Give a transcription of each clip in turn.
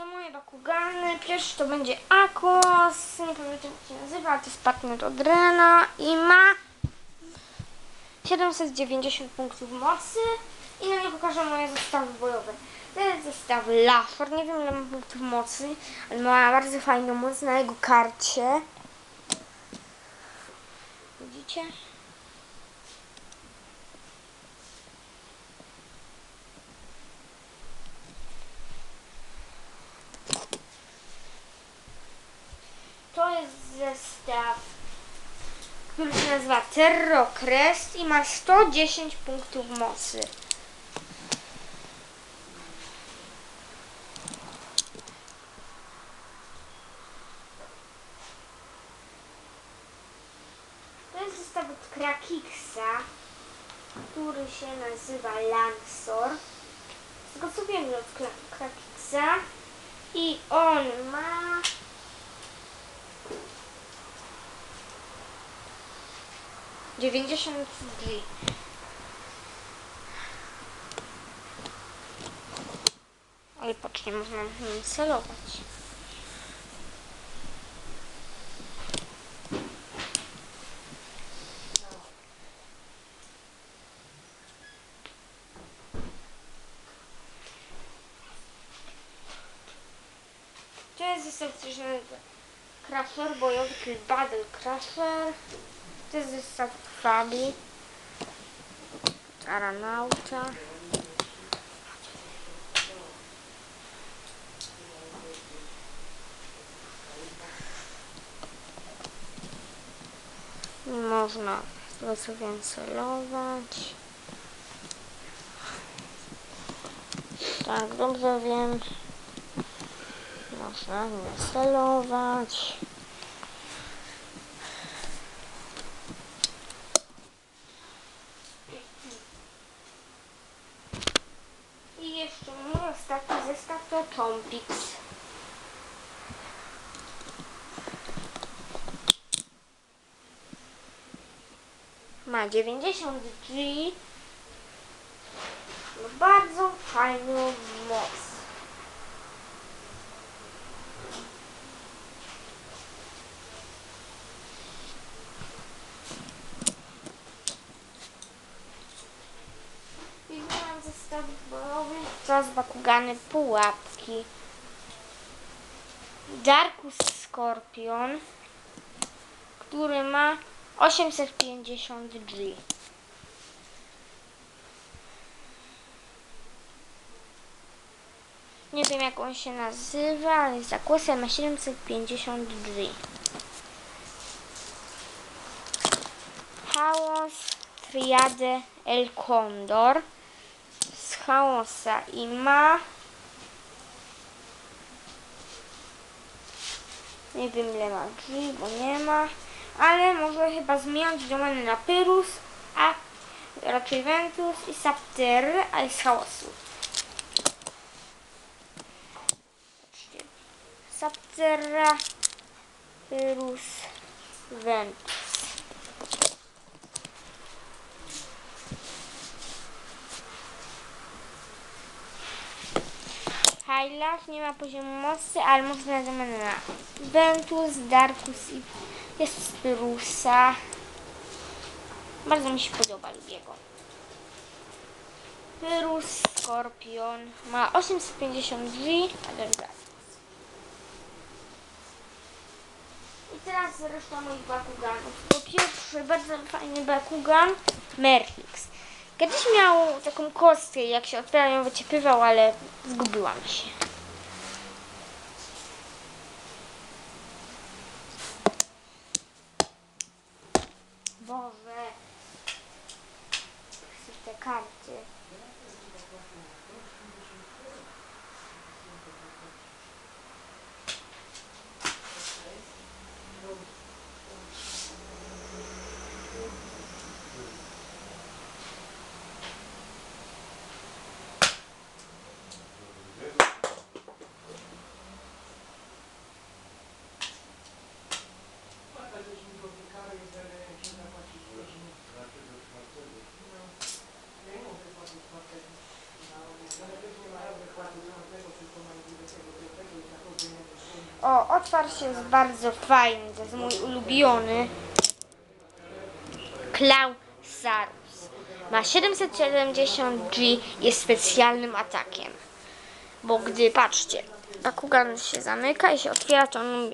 to moje Bakugany. Pierwszy to będzie Akos. Nie pamiętam jak się nazywa, to jest partner od Rena i ma 790 punktów mocy. I na nie pokażę moje zestawy bojowe. To jest zestaw Lafor. Nie wiem ile ma punktów mocy, ale ma bardzo fajną moc na jego karcie. Widzicie? To jest zestaw, który się nazywa Terrocrest i ma 110 punktów mocy. To jest zestaw od Krakiksa, który się nazywa Lansor. Z tego co wiem od Kra- Krakiksa. I on ma... Dziewięćdziesiąt drzwi. Ale patrz, nie można nim celować. To jest zestaw, który się nazywa Crasher bojowy, Battle Crasher. To jest zestaw Fabi. Aranauta. Nie można tego co wiem celować. Tak, dobrze wiem. Można nie celować. I jeszcze mój ostatni Tompix. Ma 90 G. Ma bardzo fajną moc. I mam zestaw bojowy. To pułapki. Darkus Skorpion, który ma 850 G. Nie wiem jak on się nazywa, ale jest zakłosem ma 750 G. Chaos Triade El Condor z chaosa i ma nie wiem ile ma G, bo nie ma ale może chyba zmieniać domeny na Pyrus, a raczej Ventus i Sapter, a jest chaosu. Saptera, Pyrus, Ventus. Highlight nie ma poziomu mocy, ale można domeny na Ventus, Darkus i jest z Pyrusa. Bardzo mi się podoba, lubię go. Pyrus, Skorpion. Ma 850 G. I teraz reszta moich Bakuganów. Po pierwszy, bardzo fajny Bakugan, Merlix. Kiedyś miał taką kostkę, jak się otwiera ją wyciepywał, ale zgubiłam się. O, otwar się jest bardzo fajny, to jest mój ulubiony. Klausarus. Ma 770G, jest specjalnym atakiem. Bo gdy, patrzcie, Bakugan się zamyka i się otwiera, to on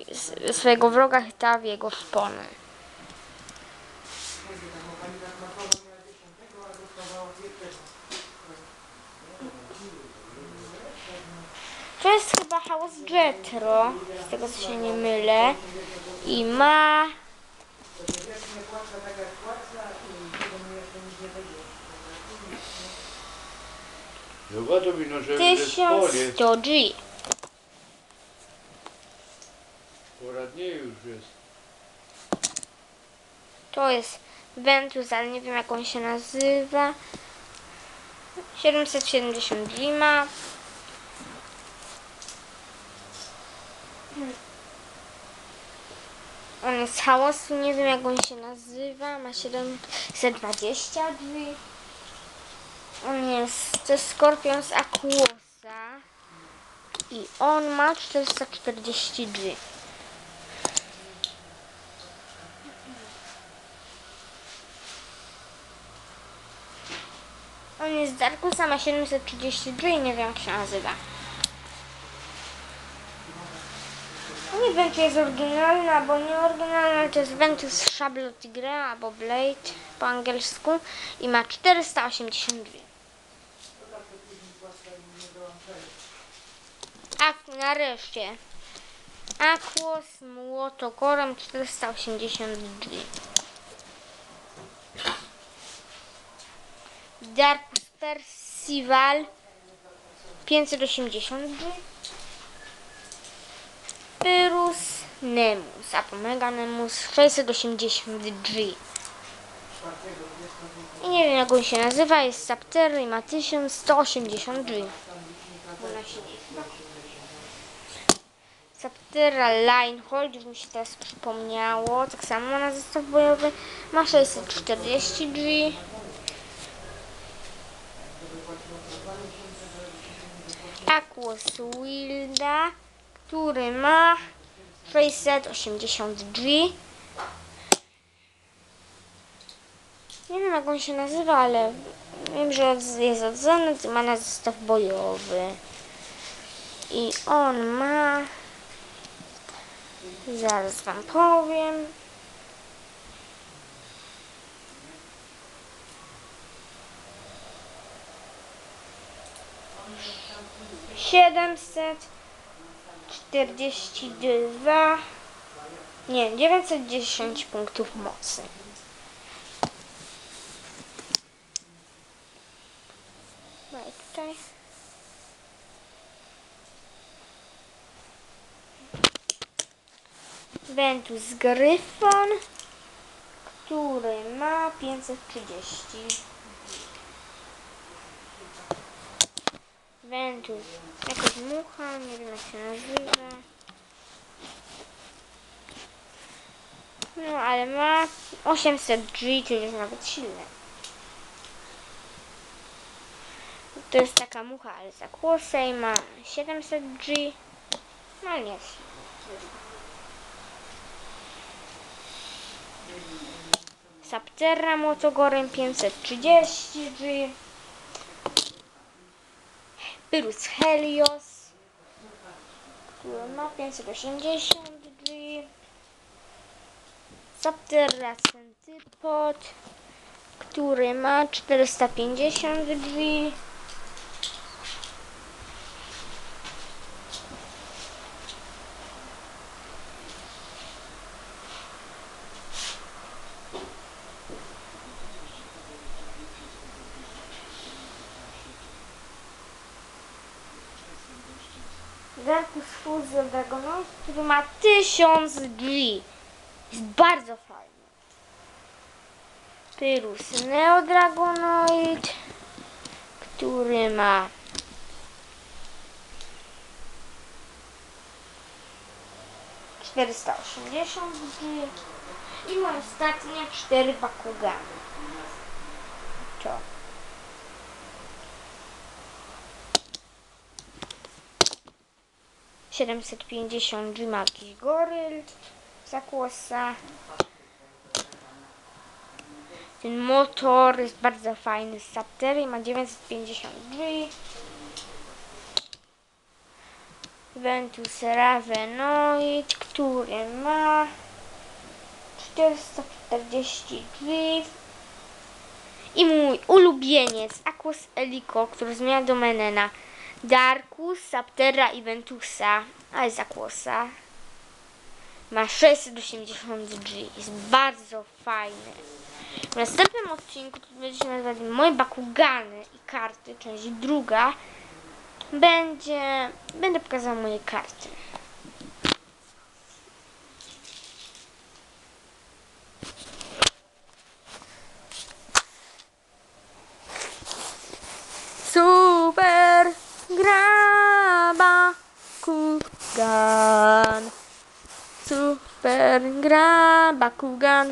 swojego wroga chyta w jego szpony. To jest chyba House Jetro, z tego co się nie mylę. I ma że. 1100G. Poradnie już jest. To jest Ventus, ale nie wiem jak on się nazywa. 770 G ma. On jest hałasu, nie wiem jak on się nazywa. Ma 720 drzwi. On jest, to jest skorpion z Aquosa. I on ma 440 G. On jest z Darkusa, ma 733 i nie wiem jak się nazywa. Nie wiem czy jest oryginalna albo nieoryginalna, to jest Ventus Szablo Tigre albo Blade po angielsku i ma 482. A nareszcie Aquos Młotokorem 482. Darkus Percival 580 G. Pyrus Nemus, Apomega Nemus 680 G. I nie wiem jak on się nazywa, jest Saptery i ma 1180 G. Saptera Linehold, już mi się teraz przypomniało, tak samo na zestaw bojowy, ma 640 G. Aquos Wilda, który ma 680 G. Nie wiem jak on się nazywa, ale wiem, że jest odzony, ma na zestaw bojowy. I on ma... Zaraz wam powiem. Siedemset czterdzieści dwa nie, 910 punktów mocy. No i tutaj. Ventus Gryfon, który ma 530. Ventus, jakaś mucha, nie wiem jak się nazywa. No, ale ma 800 G, czyli jest nawet silne. To jest taka mucha, ale za kłosę i ma 700 G. No, ale nie jest. Sapterra Motogorem 530 G. Pyrus Helios, który ma 580 G. Sapterra Centypod, który ma 450 G. Darkus Fuzzy Dragonoid, który ma 1000 G. Jest bardzo fajny. Pyrus Neodragonoid, który ma czterysta osiemdziesiąt. I ostatnie cztery Bakugany. To. 750 G ma jakiś goryl zakłosa. Ten motor jest bardzo fajny z Saptery ma 950 G. Ventus Ravenoid, który ma 440 G. I mój ulubieniec Aquos Elico, który zmienia domenę na Darkus, Saptera i Ventusa, a jest Aquosa. Ma 680 G. Jest bardzo fajny. W następnym odcinku, który będzie się nazywać Moje Bakugany i karty, część druga, będzie, będę pokazał moje karty. Tá Bakugan